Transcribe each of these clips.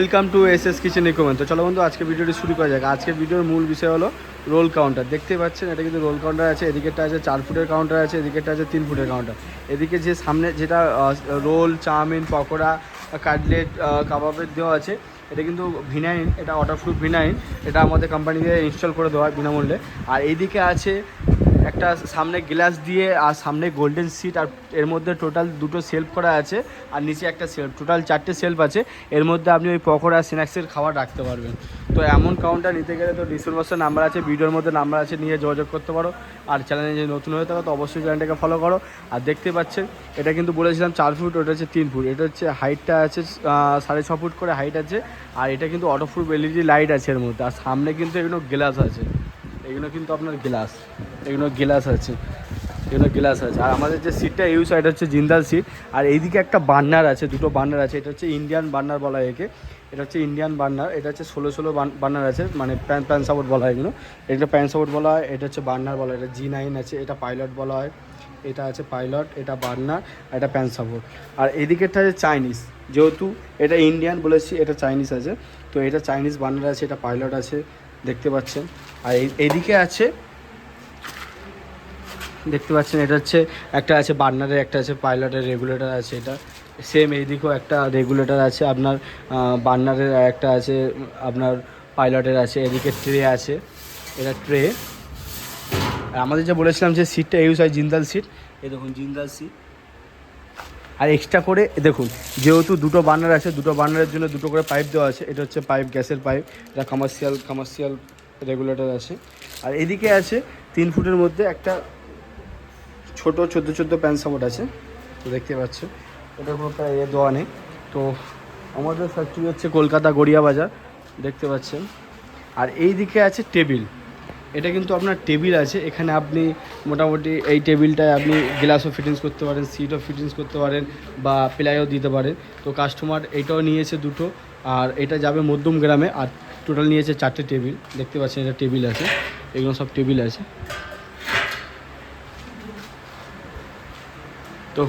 Welcome to S S kitchen recommend তো চলো বন্ধু, আজকে ভিডিওটি শুরু করা যাক। আজকে ভিডিওর মূল বিষয় হলো রোল কাউন্টার দেখতে পাচ্ছেন, এটা কিন্তু রোল কাউন্টার আছে। এদিকেরটা আছে চার ফুটের কাউন্টার আছে, এদিকেরটা আছে তিন ফুটের কাউন্টার এদিকে যে সামনে যেটা রোল চাউমিন, পকোড়া কাটলেট কাবাবের দেওয়া আছে, এটা কিন্তু ভিনাইন এটা ওয়াটারপ্রুফ ভিনাইন এটা আমাদের কোম্পানি দিয়ে ইনস্টল করে দেওয়া হয় বিনামূল্যে। আর এইদিকে আছে একটা সামনে গ্লাস দিয়ে আর সামনে গোল্ডেন সিট আর এর মধ্যে টোটাল দুটো সেলফ করা আছে আর নিচে একটা সেলফ। টোটাল চারটে সেলফ আছে। এর মধ্যে আপনি ওই পকোড়া, স্ন্যাক্সের খাবার রাখতে পারবেন। তো এমন কাউন্টার নিতে গেলে তো ডিসক্রিপশন নাম্বার আছে, ভিডিওর মধ্যে নাম্বার আছে, নিয়ে যোগাযোগ করতে পারো। আর চ্যানেলে যদি নতুন হয়ে থাকো, তো অবশ্যই চ্যানেলটাকে ফলো করো। আর দেখতে পাচ্ছেন, এটা কিন্তু বলেছিলাম চার ফুট, ওটা হচ্ছে তিন ফুট। এটা হচ্ছে হাইটটা আছে সাড়ে ছ ফুট করে হাইট আছে। আর এটা কিন্তু অটোপ্রুফ এলইডি লাইট আছে এর মধ্যে। আর সামনে কিন্তু এগুলো গ্লাস আছে। এগুলো কিন্তু আপনার গ্লাস এগুলো গ্লাস আছে, এগুলো গ্লাস আছে। আর আমাদের যে সিটটা হয় এটা হচ্ছে জিন্দাল সিট আর এইদিকে একটা বার্নার আছে, দুটো বার্নার আছে। এটা হচ্ছে ইন্ডিয়ান বার্নার বলা হয় একে। এটা হচ্ছে ইন্ডিয়ান বার্নার এটা হচ্ছে ষোলো ষোলো বার্নার আছে মানে প্যান প্যান সাপোর্ট বলা হয় এগুলো। এটা প্যান সাপোর্ট বলা হয়, এটা হচ্ছে বার্নার বলা হয়। এটা জি নাইন আছে, এটা পাইলট বলা হয়। এটা আছে পাইলট এটা বার্নার এটা প্যান সাপোর্ট। আর এদিকেরটা আছে চাইনিজ যেহেতু এটা ইন্ডিয়ান বলেছি, এটা চাইনিজ আছে। তো এটা চাইনিজ বার্নার আছে, এটা পাইলট আছে। দেখতে পাচ্ছেন। আর এই- এইদিকে আছে, দেখতে পাচ্ছেন, এটা হচ্ছে একটা আছে বার্নারের একটা আছে পাইলটের রেগুলেটর আছে এটা। সেম এইদিকেও একটা রেগুলেটর আছে, আপনার বার্নারের একটা আছে, আপনার পাইলটের আছে, এদিকে ট্রে আছে, এটা ট্রে। আমাদের যে বলেছিলাম যে সিটটা ইউজ হয় জিন্দাল সিট, এই দেখুন জিন্দাল সিট। আর এক্সট্রা করে দেখুন, যেহেতু দুটো বার্নার আছে, দুটো বার্নারের জন্য দুটো করে পাইপ দেওয়া আছে, এটা হচ্ছে পাইপ গ্যাসের পাইপ এটা কমার্শিয়াল কমার্শিয়াল রেগুলেটর আছে। আর এদিকে আছে তিন ফুটের মধ্যে একটা ছোট, চোদ্দ চোদ্দ প্যান্ট সাপোর্ট আছে, তো দেখতে পাচ্ছ ওটার কোনো প্রায় এ দেওয়া নেই। তো আমাদের ফ্যাক্টরি হচ্ছে কলকাতা গড়িয়া বাজার দেখতে পাচ্ছেন। আর এই দিকে আছে টেবিল এটা কিন্তু আপনার টেবিল আছে, এখানে আপনি মোটামুটি এই টেবিলটায় আপনি গ্লাসও ফিটিংস করতে পারেন সিটও ফিটিংস করতে পারেন বা প্লাইও দিতে পারেন। তো কাস্টমার এটাও নিয়েছে দুটো, আর এটা যাবে মধ্যম গ্রামে, আর টোটাল নিয়েছে চারটে টেবিল। দেখতে পাচ্ছেন এটা টেবিল আছে, এগুলো সব টেবিল আছে। তো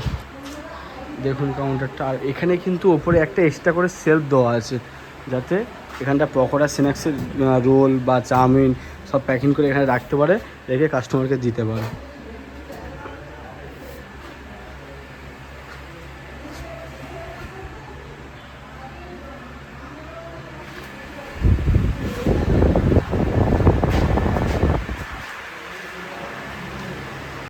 দেখুন কাউন্টারটা আর এখানে কিন্তু ওপরে একটা এক্সট্রা করে সেলফ দেওয়া আছে, যাতে এখানটা পকোড়া স্ন্যাক্সের রোল বা চাউমিন সব প্যাকিং করে এখানে রাখতে পারে রেখে কাস্টমারকে দিতে পারে।